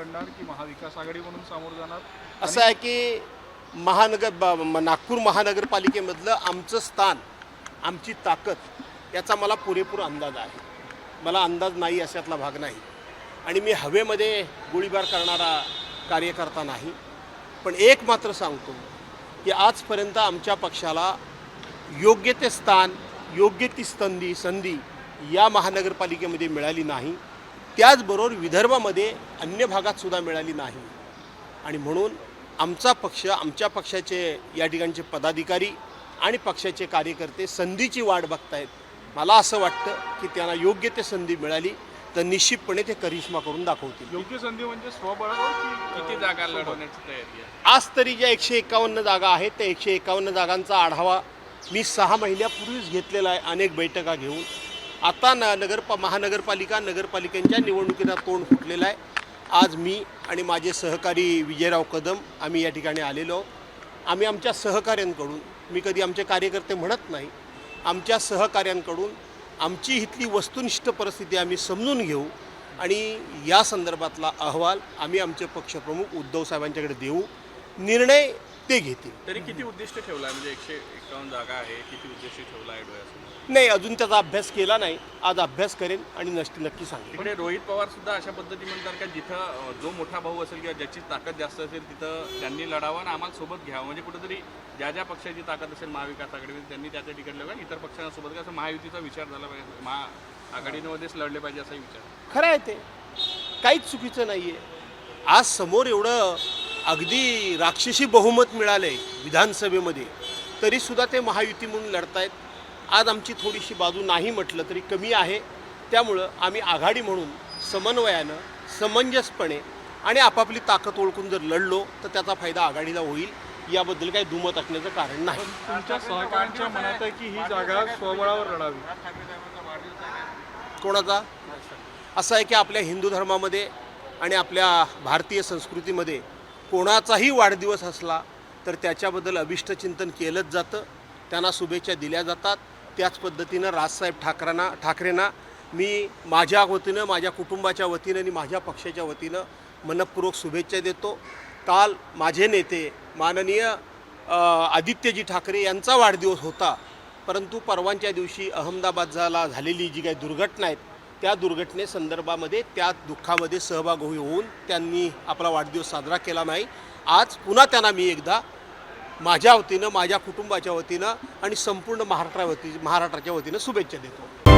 लढणार की महाविकास आघाडी म्हणून सामोरं जाणार? असं आहे की महानगर नागपूर महानगरपालिकेमधलं आमचं स्थान आमची ताकद याचा मला पुरेपूर अंदाज आहे. मला अंदाज नाही अशातला भाग नाही. आणि मी हवेमध्ये गोळीबार करणारा कार्यकर्ता नाही. पण एक मात्र सांगतो की आजपर्यंत आमच्या पक्षाला योग्य ते स्थान योग्य ती संधी संधी या महानगरपालिकेमध्ये मिळाली नाही. त्याचबरोबर विदर्भामध्ये अन्य भागात सुद्धा मिळाली नाही. आणि म्हणून आमचा पक्ष आमच्या पक्षाचे या ठिकाणचे पदाधिकारी आणि पक्षाचे कार्यकर्ते संधीची वाट बघतायत. मला असं वाटतं की त्यांना योग्य ते संधी मिळाली तर निश्चितपणे ते करिश्मा करून दाखवतील. योग्य संधी म्हणजे स्वबळावर की किती जागा? लढवण्याची तयारी आहे? आज तरी ज्या एकशे एकावन्न जागा आहेत त्या एकशे एकावन्न जागांचा आढावा मी सहा महिन्यापूर्वीच घेतलेला आहे. अनेक बैठका घेऊन आता न नगर महानगरपालिका नगरपालिकांच्या निवडणुकीला तोंड फुटलेलं आहे. आज मी आणि माझे सहकारी विजयराव कदम आम्ही या ठिकाणी आलेलो आहोत. आम्ही आमच्या सहकाऱ्यांकडून मी कधी आमचे कार्यकर्ते म्हणत नाही आमच्या सहकाऱ्यांकडून आमची इथली वस्तुनिष्ठ परिस्थिती आम्ही समजून घेऊ आणि या संदर्भातला अहवाल आम्ही आमचे पक्षप्रमुख उद्धव साहेबांच्याकडे देऊ. निर्णय ते घेतील. तरी किती उद्दिष्ट ठेवला आहे म्हणजे एकशे एकावन्न जागा आहे किती उद्दिष्ट ठेवला आहे डोळ्यासमोर? नाही अजून त्याचा अभ्यास केला नाही. आज अभ्यास करेन आणि नक्की नक्की सांगेन. तिकडे रोहित पवार सुद्धा अशा पद्धती म्हणतात का जिथं जो मोठा भाऊ असेल किंवा ज्याची ताकद जास्त असेल तिथं त्यांनी लढावं आणि आम्हाला सोबत घ्यावं. म्हणजे कुठेतरी ज्या ज्या पक्षाची ताकद असेल महाविकास आघाडीमध्ये त्यांनी त्या त्या ठिकाणी लढावं. इतर पक्षांना सोबत घ्या असं महायुतीचा विचार झाला पाहिजे. महा आघाडीमध्येच लढले पाहिजे असा विचार. खरं आहे ते. काहीच चुकीचं नाही आहे आज समोर एवढं अगदी राक्षसी बहुमत मिळालं आहे विधानसभेमध्ये तरीसुद्धा ते महायुती म्हणून लढतायत. आज आमची थोडीशी बाजू नाही म्हटलं तरी कमी आहे. त्यामुळं आम्ही आघाडी म्हणून समन्वयानं समंजसपणे आणि आपापली ताकद ओळखून जर लढलो तर त्याचा फायदा आघाडीला होईल. याबद्दल काही दुमत असण्याचं कारण नाही. तुमच्या सहकाऱ्यांच्या मनात आहे की ही जागा स्वबळावर लढावी. कोणाचा? असं आहे की आपल्या हिंदू धर्मामध्ये आणि आपल्या भारतीय संस्कृतीमध्ये कोणाचाही वाढदिवस असला तर त्याच्याबद्दल अभिष्टचिंतन केलंच जातं. त्यांना शुभेच्छा दिल्या जातात. त्याच पद्धतीनं राजसाहेब ठाकरांना ठाकरेंना मी माझ्या वतीनं माझ्या कुटुंबाच्या वतीनं आणि माझ्या पक्षाच्या वतीनं मनपूर्वक शुभेच्छा देतो. काल माझे नेते माननीय आदित्यजी ठाकरे यांचा वाढदिवस होता. परंतु परवांच्या दिवशी अहमदाबाद झाला झालेली जी काही दुर्घटना आहेत त्या दुर्घटनेसंदर्भामध्ये त्या दुःखामध्ये सहभाग होऊन त्यांनी आपला वाढदिवस साजरा केला नाही. आज पुन्हा त्यांना मी एकदा माझ्या वतीनं माझ्या कुटुंबाच्या वतीनं आणि संपूर्ण महाराष्ट्रा वती महाराष्ट्राच्या वतीनं शुभेच्छा देतो.